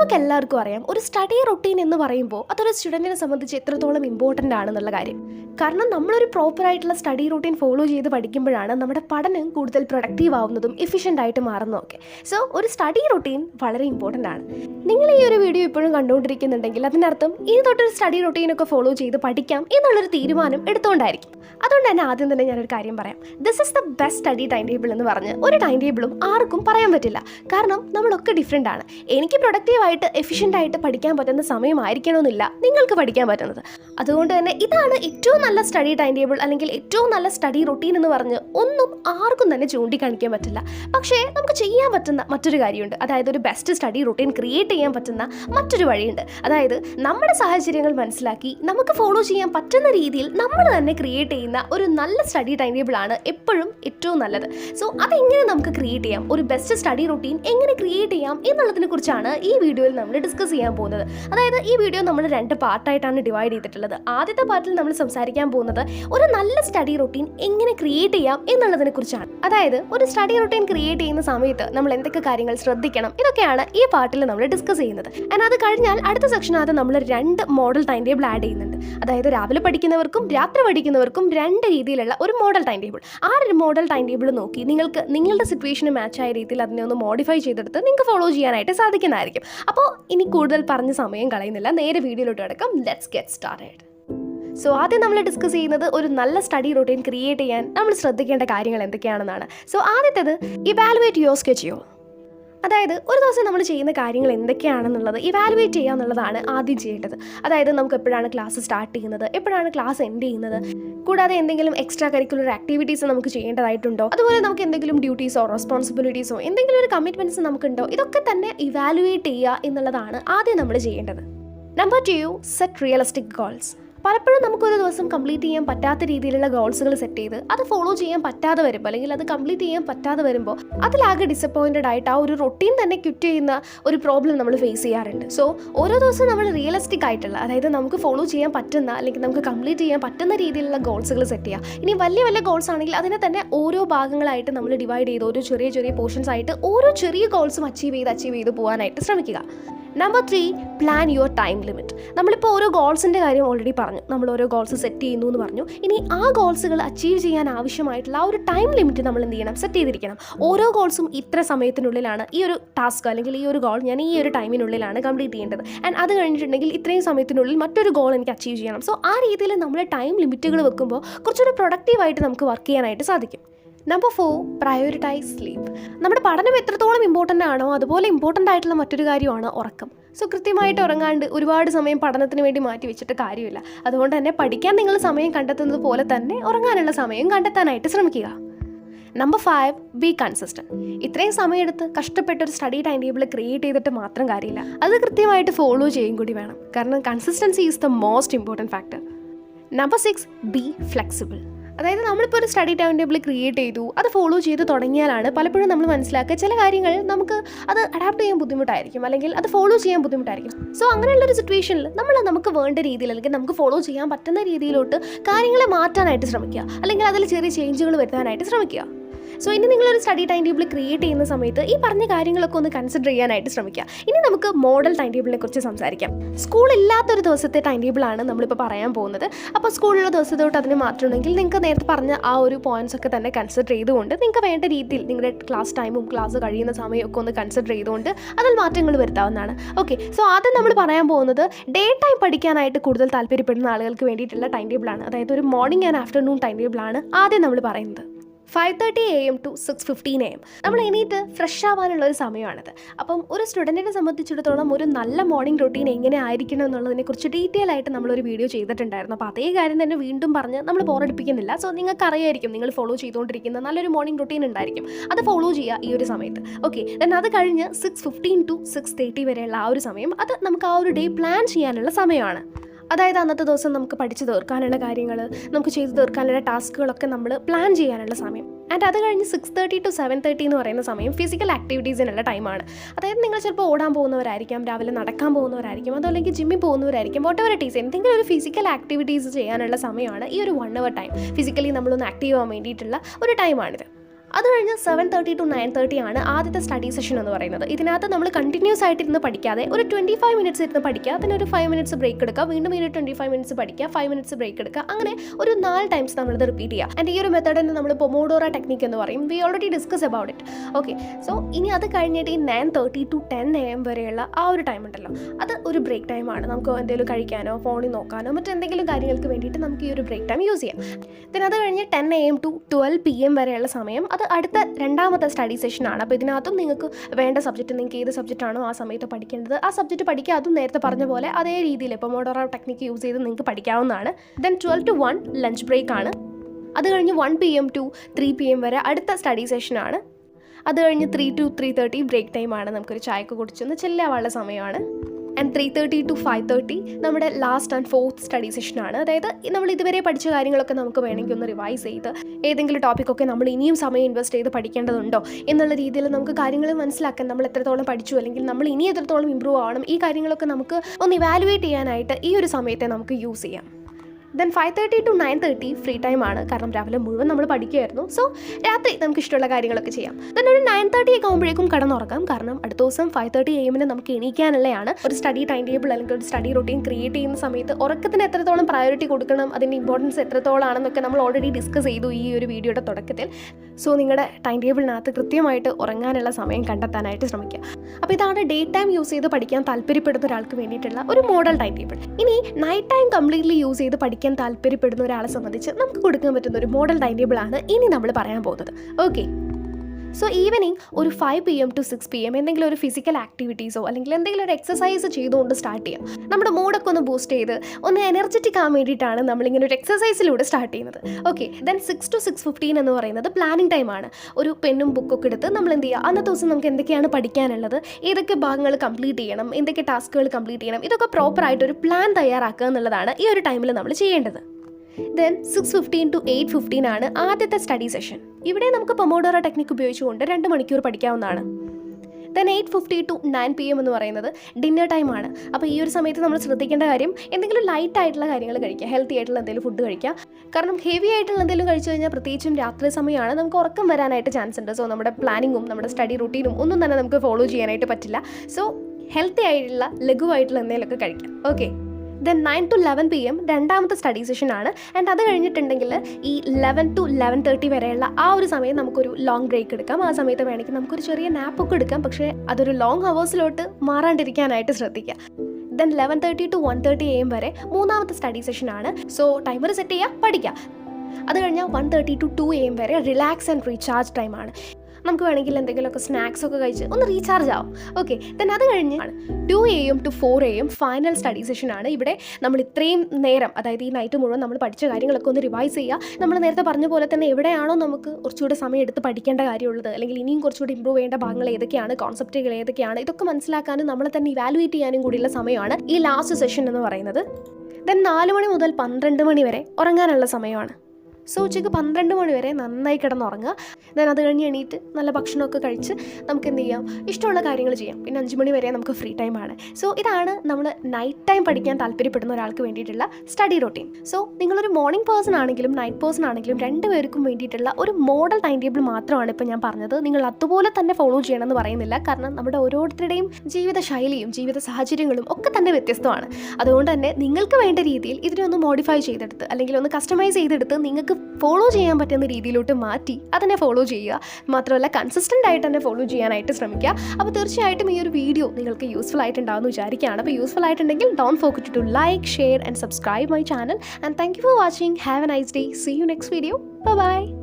നമുക്ക് എല്ലാവർക്കും അറിയാം ഒരു സ്റ്റഡി റൊട്ടീൻ എന്ന് പറയുമ്പോൾ അതൊരു സ്റ്റുഡന്റിനെ സംബന്ധിച്ച് എത്രത്തോളം ഇമ്പോർട്ടന്റ് ആണെന്നുള്ള കാര്യം. കാരണം നമ്മളൊരു പ്രോപ്പർ ആയിട്ടുള്ള സ്റ്റഡി റൊട്ടീൻ ഫോളോ ചെയ്ത് പഠിക്കുമ്പോഴാണ് നമ്മുടെ പഠനം കൂടുതൽ പ്രൊഡക്റ്റീവ് ആവുന്നതും എഫിഷ്യന്റ് ആയിട്ട് മാറുന്നതൊക്കെ സോ ഒരു സ്റ്റഡി റൊട്ടീൻ വളരെ ഇമ്പോർട്ടന്റ് ആണ്. നിങ്ങൾ ഈ ഒരു വീഡിയോ ഇപ്പോഴും കണ്ടുകൊണ്ടിരിക്കുന്നുണ്ടെങ്കിൽ അതിനർത്ഥം ഇനി തൊട്ടൊരു സ്റ്റഡി റൊട്ടീനൊക്കെ ഫോളോ ചെയ്ത് പഠിക്കാം എന്നുള്ളൊരു തീരുമാനം എടുത്തുകൊണ്ടായിരിക്കും അതുകൊണ്ട് തന്നെ ആദ്യം തന്നെ ഞാനൊരു കാര്യം പറയാം. This is the best study time table എന്ന് പറഞ്ഞ് ഒരു ടൈം ടേബിളും ആർക്കും പറയാൻ പറ്റില്ല. കാരണം നമ്മളൊക്കെ ഡിഫറെന്റ് ആണ്. എനിക്ക് പ്രൊഡക്റ്റീവായിട്ട് എഫിഷ്യന്റ് ആയിട്ട് പഠിക്കാൻ പറ്റുന്ന സമയമായിരിക്കണമെന്നില്ല നിങ്ങൾക്ക് പഠിക്കാൻ പറ്റുന്നത്. അതുകൊണ്ട് തന്നെ ഇതാണ് ഏറ്റവും നല്ല സ്റ്റഡി ടൈം ടേബിൾ അല്ലെങ്കിൽ ഏറ്റവും നല്ല സ്റ്റഡി റൊട്ടീൻ എന്ന് പറഞ്ഞ് ഒന്നും ആർക്കും തന്നെ ചൂണ്ടിക്കാണിക്കാൻ പറ്റില്ല. പക്ഷേ നമുക്ക് ചെയ്യാൻ പറ്റുന്ന മറ്റൊരു കാര്യമുണ്ട്. അതായത് ഒരു ബെസ്റ്റ് സ്റ്റഡി റൊട്ടീൻ ക്രിയേറ്റ് ചെയ്യാൻ പറ്റുന്ന മറ്റൊരു വഴിയുണ്ട്. അതായത് നമ്മുടെ സാഹചര്യങ്ങൾ മനസ്സിലാക്കി നമുക്ക് ഫോളോ ചെയ്യാൻ പറ്റുന്ന രീതിയിൽ നമ്മൾ തന്നെ ക്രിയേറ്റ് ചെയ്യുന്ന ഒരു നല്ല സ്റ്റഡി ടൈം ടേബിൾ ആണ് എപ്പോഴും ഏറ്റവും നല്ലത്. സോ അതെങ്ങനെ നമുക്ക് ക്രിയേറ്റ് ചെയ്യാം? ഒരു ബെസ്റ്റ് സ്റ്റഡി റൊട്ടീൻ എങ്ങനെ ക്രിയേറ്റ് ചെയ്യാം എന്നുള്ളതിനെ കുറിച്ചാണ് ഈ വീഡിയോയിൽ നമ്മൾ ഡിസ്കസ് ചെയ്യാൻ പോകുന്നത്. അതായത് ഈ വീഡിയോ നമ്മൾ രണ്ട് പാർട്ടായിട്ടാണ് ഡിവൈഡ് ചെയ്തിട്ടുള്ളത്. ആദ്യത്തെ പാർട്ടിൽ നമ്മൾ സംസാരിക്കാൻ പോകുന്നത് ഒരു നല്ല സ്റ്റഡി റൊട്ടീൻ എങ്ങനെ ക്രിയേറ്റ് ചെയ്യാം എന്നുള്ളതിനെ കുറിച്ചാണ്. അതായത് ഒരു സ്റ്റഡി റൊട്ടീൻ ക്രിയേറ്റ് ചെയ്യുന്ന സമയത്ത് നമ്മൾ എന്തൊക്കെ കാര്യങ്ങൾ ശ്രദ്ധിക്കണം ഇതൊക്കെയാണ് ഈ പാർട്ടിൽ നമ്മൾ ഡിസ്കസ് ചെയ്യുന്നത്. ആൻഡ് അത് കഴിഞ്ഞാൽ അടുത്ത സെക്ഷനകത്ത് നമ്മൾ രണ്ട് മോഡൽ ടൈം ടേബിൾ ആഡ് ചെയ്യുന്നുണ്ട്. അതായത് രാവിലെ പഠിക്കുന്നവർക്കും രാത്രി പഠിക്കുന്നവർക്കും രണ്ട് രീതിയിലുള്ള ഒരു മോഡൽ ടൈം ടേബിൾ ആ ഒരു മോഡൽ ടൈം ടേബിൾ നോക്കി നിങ്ങൾക്ക് നിങ്ങളുടെ സിറ്റുവേഷന് മാച്ച് ആയ രീതിയിൽ അതിനെ ഒന്ന് മോഡിഫൈ ചെയ്തെടുത്ത് നിങ്ങൾക്ക് ഫോളോ ചെയ്യാനായിട്ട് സാധിക്കുന്നതായിരിക്കും. അപ്പോൾ ഇനി കൂടുതൽ പറഞ്ഞ സമയം കളയുന്നില്ല. നേരെ വീഡിയോയിലോട്ട് കിടക്കാം. ലെറ്റ്സ് ഗെറ്റ് സ്റ്റാർട്ടഡ് സോ ആദ്യം നമ്മൾ ഡിസ്കസ് ചെയ്യുന്നത് ഒരു നല്ല സ്റ്റഡി റൂട്ടീൻ ക്രിയേറ്റ് ചെയ്യാൻ നമ്മൾ ശ്രദ്ധിക്കേണ്ട കാര്യങ്ങൾ എന്തൊക്കെയാണെന്നാണ്. സോ ആദ്യത്തേത് ഇവാലുവേറ്റ് യുവർ സ്കെച്ചിയോ അതായത് ഒരു ദിവസം നമ്മൾ ചെയ്യുന്ന കാര്യങ്ങൾ എന്തൊക്കെയാണെന്നുള്ളത് ഇവാലുവേറ്റ് ചെയ്യുക എന്നുള്ളതാണ് ആദ്യം ചെയ്യേണ്ടത്. അതായത് നമുക്ക് എപ്പോഴാണ് ക്ലാസ് സ്റ്റാർട്ട് ചെയ്യുന്നത് എപ്പോഴാണ് ക്ലാസ് എൻഡ് ചെയ്യുന്നത് കൂടാതെ എന്തെങ്കിലും എക്സ്ട്രാ കരിക്കുലർ ആക്ടിവിറ്റീസ് നമുക്ക് ചെയ്യേണ്ടതായിട്ടുണ്ടോ അതുപോലെ നമുക്ക് എന്തെങ്കിലും ഡ്യൂട്ടീസോ റെസ്പോൺസിബിലിറ്റീസോ എന്തെങ്കിലും ഒരു കമ്മിറ്റ്മെന്റ്സ് നമുക്കുണ്ടോ ഇതൊക്കെ തന്നെ ഇവാലുവേറ്റ് ചെയ്യുക എന്നുള്ളതാണ് ആദ്യം നമ്മൾ ചെയ്യേണ്ടത്. Number two set realistic goals പലപ്പോഴും നമുക്കൊരു ദിവസം കംപ്ലീറ്റ് ചെയ്യാൻ പറ്റാത്ത രീതിയിലുള്ള ഗോൾസുകൾ സെറ്റ് ചെയ്ത് അത് ഫോളോ ചെയ്യാൻ പറ്റാതെ വരുമ്പോൾ അല്ലെങ്കിൽ അത് കംപ്ലീറ്റ് ചെയ്യാൻ പറ്റാതെ വരുമ്പോൾ അതിലാകെ ഡിസപ്പോയിന്റഡ് ആയിട്ട് ആ ഒരു റൊട്ടീൻ തന്നെ ക്വിറ്റ് ചെയ്യുന്ന ഒരു പ്രോബ്ലം നമ്മൾ ഫേസ് ചെയ്യാറുണ്ട്. സോ ഓരോ ദിവസം നമ്മൾ റിയലിസ്റ്റിക് ആയിട്ടുള്ള അതായത് നമുക്ക് ഫോളോ ചെയ്യാൻ പറ്റുന്ന അല്ലെങ്കിൽ നമുക്ക് കംപ്ലീറ്റ് ചെയ്യാൻ പറ്റുന്ന രീതിയിലുള്ള ഗോൾസുകൾ സെറ്റ് ചെയ്യുക. ഇനി വലിയ വലിയ ഗോൾസ് ആണെങ്കിൽ അതിനെ തന്നെ ഓരോ ഭാഗങ്ങളായിട്ട് നമ്മൾ ഡിവൈഡ് ചെയ്ത് ഓരോ ചെറിയ ചെറിയ പോർഷൻസ് ആയിട്ട് ഓരോ ചെറിയ ഗോൾസും അച്ചീവ് ചെയ്ത് അച്ചീവ് ചെയ്ത് പോകാനായിട്ട് ശ്രമിക്കുക. Number three plan your time limit നമ്മളിപ്പോൾ ഓരോ ഗോൾസിന്റെ കാര്യം ഓൾറെഡി പറഞ്ഞു. നമ്മൾ ഓരോ ഗോൾസ് സെറ്റ് ചെയ്യുന്നു എന്ന് പറഞ്ഞു. ഇനി ആ ഗോൾസുകൾ അച്ചീവ് ചെയ്യാൻ ആവശ്യമായിട്ടുള്ള ആ ഒരു ടൈം ലിമിറ്റ് നമ്മൾ എന്ത് ചെയ്യണം? സെറ്റ് ചെയ്തിരിക്കണം. ഓരോ ഗോൾസും ഇത്ര സമയത്തിനുള്ളിലാണ് ഈ ഒരു ടാസ്ക് അല്ലെങ്കിൽ ഈ ഒരു ഗോൾ ഞാൻ ഈ ഒരു ടൈമിനുള്ളിലാണ് കംപ്ലീറ്റ് ചെയ്യേണ്ടത്. ആൻഡ് അത് കഴിഞ്ഞിട്ടുണ്ടെങ്കിൽ ഇത്രയും സമയത്തിനുള്ളിൽ മറ്റൊരു ഗോൾ എനിക്ക് അച്ചീവ് ചെയ്യണം. സോ ആ രീതിയിൽ നമ്മൾ ടൈം ലിമിറ്റുകൾ വെക്കുമ്പോൾ കുറച്ചുകൂടി പ്രൊഡക്റ്റീവായിട്ട് നമുക്ക് വർക്ക് ചെയ്യാനായിട്ട് സാധിക്കും. നമ്പർ ഫോർ പ്രയോറിറ്റൈസ് സ്ലീപ്പ് നമ്മുടെ പഠനം എത്രത്തോളം ഇമ്പോർട്ടന്റ് ആണോ അതുപോലെ ഇമ്പോർട്ടന്റ് ആയിട്ടുള്ള മറ്റൊരു കാര്യമാണ് ഉറക്കം. സോ കൃത്യമായിട്ട് ഉറങ്ങാണ്ട് ഒരുപാട് സമയം പഠനത്തിന് വേണ്ടി മാറ്റി വെച്ചിട്ട് കാര്യമില്ല. അതുകൊണ്ട് തന്നെ പഠിക്കാൻ നിങ്ങൾ സമയം കണ്ടെത്തുന്നത് പോലെ തന്നെ ഉറങ്ങാനുള്ള സമയം കണ്ടെത്താനായിട്ട് ശ്രമിക്കുക. നമ്പർ ഫൈവ് ബി കൺസിസ്റ്റന്റ് ഇത്രയും സമയമെടുത്ത് കഷ്ടപ്പെട്ട ഒരു സ്റ്റഡി ടൈം ടേബിൾ ക്രിയേറ്റ് ചെയ്തിട്ട് മാത്രം കാര്യമില്ല. അത് കൃത്യമായിട്ട് ഫോളോ ചെയ്യും കൂടി വേണം. കാരണം consistency is the most important factor number six be flexible അതായത് നമ്മളിപ്പോൾ ഒരു സ്റ്റഡി ടൈം ടേബിൾ ക്രിയേറ്റ് ചെയ്തു അത് ഫോളോ ചെയ്ത് തുടങ്ങിയാലാണ് പലപ്പോഴും നമ്മൾ മനസ്സിലാക്കുക. ചില കാര്യങ്ങൾ നമുക്ക് അത് അഡാപ്റ്റ് ചെയ്യാൻ ബുദ്ധിമുട്ടായിരിക്കും അല്ലെങ്കിൽ അത് ഫോളോ ചെയ്യാൻ ബുദ്ധിമുട്ടായിരിക്കും. സോ അങ്ങനെയുള്ള ഒരു സിറ്റുവേഷനിൽ നമ്മൾ നമുക്ക് വേണ്ട രീതിയിൽ അല്ലെങ്കിൽ നമുക്ക് ഫോളോ ചെയ്യാൻ പറ്റുന്ന രീതിയിലോട്ട് കാര്യങ്ങളെ മാറ്റാനായിട്ട് ശ്രമിക്കുക. അല്ലെങ്കിൽ അതിൽ ചെറിയ ചേഞ്ചുകൾ വരുത്താനായിട്ട് ശ്രമിക്കുക. സോ ഇനി നിങ്ങളൊരു സ്റ്റഡി ടൈം ടേബിൾ ക്രിയേറ്റ് ചെയ്യുന്ന സമയത്ത് ഈ പറഞ്ഞ കാര്യങ്ങളൊക്കെ ഒന്ന് കൺസിഡർ ചെയ്യാനായിട്ട് ശ്രമിക്കുക. ഇനി നമുക്ക് മോഡൽ ടൈം ടേബിളിനെ കുറിച്ച് സംസാരിക്കാം. സ്കൂൾ ഇല്ലാത്തൊരു ദിവസത്തെ ടൈം ടേബിളാണ് നമ്മളിപ്പോൾ പറയാൻ പോകുന്നത്. അപ്പോൾ സ്കൂളിലുള്ള ദിവസത്തോട്ട് അതിന് മാറ്റണമെങ്കിൽ നിങ്ങൾക്ക് നേരത്തെ പറഞ്ഞ ആ ഒരു പോയിന്റ്സ് ഒക്കെ തന്നെ കൺസിഡർ ചെയ്തുകൊണ്ട് നിങ്ങൾക്ക് വേണ്ട രീതിയിൽ നിങ്ങളുടെ ക്ലാസ് ടൈമും ക്ലാസ് കഴിയുന്ന സമയവും ഒക്കെ ഒന്ന് കൺസിഡർ ചെയ്തുകൊണ്ട് അതിൽ മാറ്റങ്ങൾ വരുത്താവുന്നതാണ്. ഓക്കെ സോ ആദ്യം നമ്മൾ പറയാൻ പോകുന്നത് ഡേ ടൈം പഠിക്കാനായിട്ട് കൂടുതൽ താല്പര്യപ്പെടുന്ന ആളുകൾക്ക് വേണ്ടിയിട്ടുള്ള ടൈം ടേബിളാണ് അതായത് ഒരു മോർണിംഗ് ആൻഡ് ആഫ്റ്റർനൂൺ ടൈം ടേബിളാണ് ആദ്യം നമ്മൾ പറയുന്നത്. Five thirty A M to six fifteen A M. നമ്മൾ എണീറ്റ് ഫ്രഷ് ആവാനുള്ള ഒരു സമയമാണിത്. അപ്പം ഒരു സ്റ്റുഡന്റിനെ സംബന്ധിച്ചിടത്തോളം ഒരു നല്ല മോർണിംഗ് റൊട്ടീൻ എങ്ങനെ ആയിരിക്കണം എന്നുള്ളതിനെ കുറിച്ച് ഡീറ്റെയിൽ ആയിട്ട് നമ്മളൊരു വീഡിയോ ചെയ്തിട്ടുണ്ടായിരുന്നു. അപ്പോൾ അതേ കാര്യം തന്നെ വീണ്ടും പറഞ്ഞ് നമ്മൾ ബോറടിപ്പിക്കുന്നില്ല സോ നിങ്ങൾക്ക് അറിയായിരിക്കും നിങ്ങൾ ഫോളോ ചെയ്തുകൊണ്ടിരിക്കുന്ന നല്ലൊരു മോർണിംഗ് റൊട്ടീൻ ഉണ്ടായിരിക്കും. അത് ഫോളോ ചെയ്യുക ഈ ഒരു സമയത്ത്. ഓക്കെ ദെൻ അത് കഴിഞ്ഞ് six fifteen to six thirty വരെയുള്ള ആ ഒരു സമയം. അത് നമുക്ക് ആ ഒരു ഡേ പ്ലാൻ ചെയ്യാനുള്ള സമയമാണ്. അതായത് അന്നത്തെ ദിവസം നമുക്ക് പഠിച്ചു തീർക്കാനുള്ള കാര്യങ്ങൾ നമുക്ക് ചെയ്തു തീർക്കാനുള്ള ടാസ്കുകളൊക്കെ നമ്മൾ പ്ലാൻ ചെയ്യാനുള്ള സമയം. ആൻഡ് അത് കഴിഞ്ഞ് six thirty to seven thirty എന്ന് പറയുന്ന സമയം ഫിസിക്കൽ ആക്ടിവിറ്റീസിനുള്ള ടൈമാണ് അതായത് നിങ്ങൾ ചിലപ്പോൾ ഓടാൻ പോകുന്നവരായിരിക്കാം രാവിലെ നടക്കാൻ പോകുന്നവരായിരിക്കും അതല്ലെങ്കിൽ ജിമ്മിൽ പോകുന്നവരായിരിക്കും വോട്ട് എവർ ടീസ് എന്തെങ്കിലും ഒരു ഫിസിക്കൽ ആക്ടിവിറ്റീസ് ചെയ്യാനുള്ള സമയമാണ് ഈ ഒരു വൺ അവർ ടൈം ഫിസിക്കലി നമ്മളൊന്ന് ആക്റ്റീവ് ആവാൻ വേണ്ടിയിട്ടുള്ള ഒരു ടൈമാണിത് അത് കഴിഞ്ഞ് seven thirty to nine thirty ആണ് ആദ്യത്തെ സ്റ്റഡി സെഷൻ എന്ന് പറയുന്നത്. ഇതിനകത്ത് നമ്മൾ കണ്ടിന്യൂസ് ആയിട്ട് ഇരുന്ന് പഠിക്കാതെ ഒരു ട്വന്റി ഫൈവ് മിനിറ്റ്സ് ഇരുന്ന് പഠിക്കുക പിന്നെ ഒരു ഫൈവ് മിനിറ്റ്സ് ബ്രേക്ക് എടുക്കുക വീണ്ടും ഒരു ട്വന്റി ഫൈവ് മിനിറ്റ്സ് പഠിക്കുക ഫൈവ് മിനിറ്റ്സ് ബ്രേക്ക് എടുക്കുക അങ്ങനെ ഒരു നാല് ടൈംസ് നമ്മളിത് റിപ്പീറ്റ് ചെയ്യുക. ആൻഡ് ഈ ഒരു മെത്തേഡിന് നമ്മൾ പൊമോഡോറ ടെക്നിക് എന്ന് പറയും. We already discuss about it okay so ഇനി അത് കഴിഞ്ഞിട്ട് ഈ nine thirty to ten A M വരെയുള്ള ആ ഒരു ടൈം ഉണ്ടല്ലോ. അത് ഒരു ബ്രേക്ക് ടൈമാണ് നമുക്ക് എന്തെങ്കിലും കഴിക്കാനോ ഫോണിൽ നോക്കാനോ മറ്റെന്തെങ്കിലും കാര്യങ്ങൾക്ക് വേണ്ടിയിട്ട് നമുക്ക് ഈ ഒരു ബ്രേക്ക് ടൈം യൂസ് ചെയ്യാം. Then അത് കഴിഞ്ഞ് ten A M to twelve P M വരെയുള്ള സമയം അത് അടുത്ത രണ്ടാമത്തെ സ്റ്റഡി സെഷനാണ് അപ്പോൾ ഇതിനകത്തും നിങ്ങൾക്ക് വേണ്ട സബ്ജക്റ്റ് നിങ്ങൾക്ക് ഏത് സബ്ജക്റ്റ് ആണോ ആ സമയത്ത് പഠിക്കേണ്ടത്. ആ സബ്ജക്റ്റ് പഠിക്കുക അതും നേരത്തെ പറഞ്ഞ പോലെ അതേ രീതിയിൽ ഇപ്പോൾ മോഡോറ ടെക്നിക്ക് യൂസ് ചെയ്ത് നിങ്ങൾക്ക് പഠിക്കാവുന്നതാണ്. Then twelve to one lunch break ആണ്. അത് കഴിഞ്ഞ് one P M to three P M വരെ അടുത്ത സ്റ്റഡി സെഷനാണ് അത് കഴിഞ്ഞ് three to three thirty break ടൈമാണ് നമുക്കൊരു ചായക്ക് കുടിച്ചൊന്ന് ചെല്ലാവാനുള്ള സമയമാണ്. And three thirty to five thirty നമ്മുടെ ലാസ്റ്റ് ആൻഡ് ഫോർത്ത് സ്റ്റഡി സെഷനാണ് അതായത് നമ്മൾ ഇതുവരെ പഠിച്ച കാര്യങ്ങളൊക്കെ നമുക്ക് വേണമെങ്കിൽ ഒന്ന് റിവൈസ് ചെയ്ത് ഏതെങ്കിലും ടോപ്പിക്കൊക്കെ നമ്മൾ ഇനിയും സമയം ഇൻവെസ്റ്റ് ചെയ്ത് പഠിക്കേണ്ടതുണ്ടോ എന്നുള്ള രീതിയിൽ നമുക്ക് കാര്യങ്ങൾ മനസ്സിലാക്കാൻ നമ്മൾ എത്രത്തോളം പഠിച്ചു അല്ലെങ്കിൽ നമ്മൾ ഇനി എത്രത്തോളം ഇമ്പ്രൂവ് ആവണം ഈ കാര്യങ്ങളൊക്കെ നമുക്ക് ഒന്ന് ഇവാലുവേറ്റ് ചെയ്യാനായിട്ട് ഈ ഒരു സമയത്തെ നമുക്ക് യൂസ് ചെയ്യാം. Then five thirty to nine thirty free time ആണ്. കാരണം രാവിലെ മുഴുവൻ നമ്മൾ പഠിക്കുമായിരുന്നു സോ രാത്രി നമുക്ക് ഇഷ്ടമുള്ള കാര്യങ്ങളൊക്കെ ചെയ്യാം. ദെൻ ഒരു നയൻ തേർട്ടി ഒക്കെ ആകുമ്പോഴേക്കും കടന്നുറക്കാം കാരണം അടുത്ത ദിവസം ഫൈവ് തേർട്ടി എമ്മിന് നമുക്ക് എണീക്കാനുള്ളതാണ് ഒരു സ്റ്റഡി ടൈം ടേബിൾ അല്ലെങ്കിൽ ഒരു സ്റ്റഡി റൊട്ടീൻ ക്രിയേറ്റ് ചെയ്യുന്ന സമയത്ത് ഉറക്കത്തിന് എത്രത്തോളം പ്രയോറിറ്റി കൊടുക്കണം അതിന്റെ ഇമ്പോർട്ടൻസ് എത്രത്തോളം ആണെന്നൊക്കെ നമ്മൾ ഓൾറെഡി ഡിസ്കസ് ചെയ്തു ഈ ഒരു വീഡിയോയുടെ തുടക്കത്തിൽ. സോ നിങ്ങളുടെ ടൈം ടേബിളിനകത്ത് കൃത്യമായിട്ട് ഉറങ്ങാനുള്ള സമയം കണ്ടെത്താനായിട്ട് ശ്രമിക്കുക അപ്പോൾ ഇതാണ് ഡേ ടൈം യൂസ് ചെയ്ത് പഠിക്കാൻ താല്പര്യപ്പെടുന്ന ഒരാൾക്ക് വേണ്ടിയിട്ടുള്ള ഒരു മോഡൽ ടൈം ടേബിൾ ഇനി നൈറ്റ് ടൈം കംപ്ലീറ്റ്ലി യൂസ് ചെയ്ത് പഠിക്കാൻ താല്പര്യപ്പെടുന്ന ഒരാളെ സംബന്ധിച്ച് നമുക്ക് കൊടുക്കാൻ പറ്റുന്ന ഒരു മോഡൽ ടൈം ടേബിൾ ആണ് ഇനി നമ്മൾ പറയാൻ പോകുന്നത്. ഓക്കെ സോ ഈവനിങ് ഒരു five P M to six P M എന്തെങ്കിലും ഒരു ഫിസിക്കൽ ആക്ടിവിറ്റീസോ അല്ലെങ്കിൽ എന്തെങ്കിലും ഒരു എക്സസൈസ് ചെയ്തുകൊണ്ട് സ്റ്റാർട്ട് ചെയ്യാം നമ്മുടെ മൂഡൊക്കെ ഒന്ന് ബൂസ്റ്റ് ചെയ്ത് ഒന്ന് എനർജറ്റിക് ആകാൻ വേണ്ടിയിട്ടാണ് നമ്മളിങ്ങനെ ഒരു എക്സസൈസിലൂടെ സ്റ്റാർട്ട് ചെയ്യുന്നത്. Okay then six to six fifteen എന്ന് പറയുന്നത് പ്ലാനിങ് ടൈമാണ് ഒരു പെണ്ണും ബുക്കൊക്കെ എടുത്ത് നമ്മൾ എന്ത് ചെയ്യുക അന്നത്തെ ദിവസം നമുക്ക് എന്തൊക്കെയാണ് പഠിക്കാനുള്ളത് ഏതൊക്കെ ഭാഗങ്ങൾ കംപ്ലീറ്റ് ചെയ്യണം എന്തൊക്കെ ടാസ്കുകൾ കംപ്ലീറ്റ് ചെയ്യണം ഇതൊക്കെ പ്രോപ്പറായിട്ട് ഒരു പ്ലാൻ തയ്യാറാക്കുക എന്നുള്ളതാണ് ഈ ഒരു ടൈമിൽ നമ്മൾ ചെയ്യേണ്ടത്. Then six fifteen to eight fifteen ആണ് ആദ്യത്തെ സ്റ്റഡി സെഷൻ ഇവിടെ നമുക്ക് പൊമോഡോറ ടെക്നിക് ഉപയോഗിച്ചുകൊണ്ട് രണ്ട് മണിക്കൂർ പഠിക്കാവുന്നതാണ്. Then eight fifty to nine P M എന്ന് പറയുന്നത് ഡിന്നർ ടൈമാണ് അപ്പോൾ ഈ ഒരു സമയത്ത് നമ്മൾ ശ്രദ്ധിക്കേണ്ട കാര്യം എന്തെങ്കിലും ലൈറ്റ് ആയിട്ടുള്ള കാര്യങ്ങൾ കഴിക്കുക ഹെൽത്തി ആയിട്ടുള്ള എന്തെങ്കിലും ഫുഡ് കഴിക്കുക കാരണം ഹെവി ആയിട്ടുള്ള എന്തെങ്കിലും കഴിച്ചു കഴിഞ്ഞാൽ പ്രത്യേകിച്ചും രാത്രി സമയമാണ്. നമുക്ക് ഉറക്കം വരാനായിട്ട് ചാൻസ് ഉണ്ട്. സോ നമ്മുടെ പ്ലാനിങ്ങും നമ്മുടെ സ്റ്റഡി റുട്ടീനും ഒന്നും തന്നെ നമുക്ക് ഫോളോ ചെയ്യാനായിട്ട് പറ്റില്ല. സോ ഹെൽത്തി ആയിട്ടുള്ള ലഘുവായിട്ടുള്ള എന്തെങ്കിലുമൊക്കെ കഴിക്കാം. Okay then nine to eleven P M രണ്ടാമത്തെ സ്റ്റഡി സെഷൻ ആണ്. ആൻഡ് അത് കഴിഞ്ഞിട്ടുണ്ടെങ്കിൽ ഈ ലെവൻ ടു ലെവൻ തേർട്ടി വരെയുള്ള ആ ഒരു സമയം നമുക്കൊരു ലോങ് ബ്രേക്ക് എടുക്കാം. ആ സമയത്ത് വേണമെങ്കിൽ നമുക്കൊരു ചെറിയ നാപ്പൊക്കെ എടുക്കാം. പക്ഷേ അതൊരു ലോങ് ഹവേഴ്സിലോട്ട് മാറാണ്ടിരിക്കാനായിട്ട് ശ്രദ്ധിക്കുക. Then eleven thirty to one thirty A M വരെ മൂന്നാമത്തെ സ്റ്റഡി സെഷൻ ആണ്. സോ ടൈമർ സെറ്റ് ചെയ്യുക പഠിക്കുക. അത് കഴിഞ്ഞാൽ one thirty to two A M വരെ റിലാക്സ് ആൻഡ് റീചാർജ് ടൈമാണ് നമുക്ക് വേണമെങ്കിൽ എന്തെങ്കിലുമൊക്കെ സ്നാക്സ് ഒക്കെ കഴിച്ച് ഒന്ന് റീചാർജ് ആവും. ഓക്കെ ദെൻ അത് കഴിഞ്ഞ് two A M to four A M final study session ആണ്. ഇവിടെ നമ്മൾ ഇത്രയും നേരം അതായത് ഈ നൈറ്റ് മുഴുവൻ നമ്മൾ പഠിച്ച കാര്യങ്ങളൊക്കെ ഒന്ന് റിവൈസ് ചെയ്യുക. നമ്മൾ നേരത്തെ പറഞ്ഞ പോലെ തന്നെ എവിടെയാണോ നമുക്ക് കുറച്ചുകൂടെ സമയം എടുത്ത് പഠിക്കേണ്ട കാര്യമുള്ളത് അല്ലെങ്കിൽ ഇനിയും കുറച്ചുകൂടി ഇമ്പ്രൂവ് ചെയ്യേണ്ട ഭാഗങ്ങൾ ഏതൊക്കെയാണ് കോൺസെപ്റ്റുകൾ ഏതൊക്കെയാണ് ഇതൊക്കെ മനസ്സിലാക്കാനും നമ്മളെ തന്നെ ഇവാലുവേറ്റ് ചെയ്യാനും കൂടിയുള്ള സമയമാണ് ഈ ലാസ്റ്റ് സെഷൻ എന്ന് പറയുന്നത്. ദെൻ നാല് മണി മുതൽ പന്ത്രണ്ട് മണി വരെ ഉറങ്ങാനുള്ള സമയമാണ്. സോ ഉച്ചയ്ക്ക് പന്ത്രണ്ട് മണി വരെ നന്നായി കിടന്നുറങ്ങുക. ഞാൻ അത് കഴിഞ്ഞ് എണീറ്റ് നല്ല ഭക്ഷണമൊക്കെ കഴിച്ച് നമുക്ക് എന്ത് ചെയ്യാം? ഇഷ്ടമുള്ള കാര്യങ്ങൾ ചെയ്യാം. പിന്നെ അഞ്ച് മണി വരെ നമുക്ക് ഫ്രീ ടൈമാണ് സോ ഇതാണ് നമ്മൾ നൈറ്റ് ടൈം പഠിക്കാൻ താല്പര്യപ്പെടുന്ന ഒരാൾക്ക് വേണ്ടിയിട്ടുള്ള സ്റ്റഡി റൊട്ടീൻ സോ നിങ്ങളൊരു മോർണിംഗ് പേഴ്സൺ ആണെങ്കിലും നൈറ്റ് പേഴ്സൺ ആണെങ്കിലും രണ്ടുപേർക്കും വേണ്ടിയിട്ടുള്ള ഒരു മോഡൽ ടൈം ടേബിൾ മാത്രമാണ് ഇപ്പോൾ ഞാൻ പറഞ്ഞത്. നിങ്ങൾ അതുപോലെ തന്നെ ഫോളോ ചെയ്യണമെന്ന് പറയുന്നില്ല. കാരണം നമ്മുടെ ഓരോരുത്തരുടെയും ജീവിത ശൈലിയും ജീവിത സാഹചര്യങ്ങളും ഒക്കെ തന്നെ വ്യത്യസ്തമാണ്. അതുകൊണ്ട് തന്നെ നിങ്ങൾക്ക് വേണ്ട രീതിയിൽ ഇതിനെ ഒന്ന് മോഡിഫൈ ചെയ്തെടുത്ത് അല്ലെങ്കിൽ ഒന്ന് കസ്റ്റമൈസ് ചെയ്തെടുത്ത് നിങ്ങൾക്ക് ഫോളോ ചെയ്യാൻ പറ്റുന്ന രീതിയിലോട്ട് മാറ്റി അതിനെ ഫോളോ ചെയ്യുക. മാത്രമല്ല കൺസിസ്റ്റന്റ് ആയിട്ട് തന്നെ ഫോളോ ചെയ്യാനായിട്ട് ശ്രമിക്കുക. അപ്പോൾ തീർച്ചയായിട്ടും ഈ ഒരു വീഡിയോ നിങ്ങൾക്ക് യൂസ്ഫുൾ ആയിട്ടുണ്ടാവുമെന്ന് വിചാരിക്കുകയാണ്. അപ്പോൾ യൂസ്ഫുൾ ആയിട്ടുണ്ടെങ്കിൽ don't forget to like share and subscribe my channel and thank you for watching have a nice day see you next video bye bye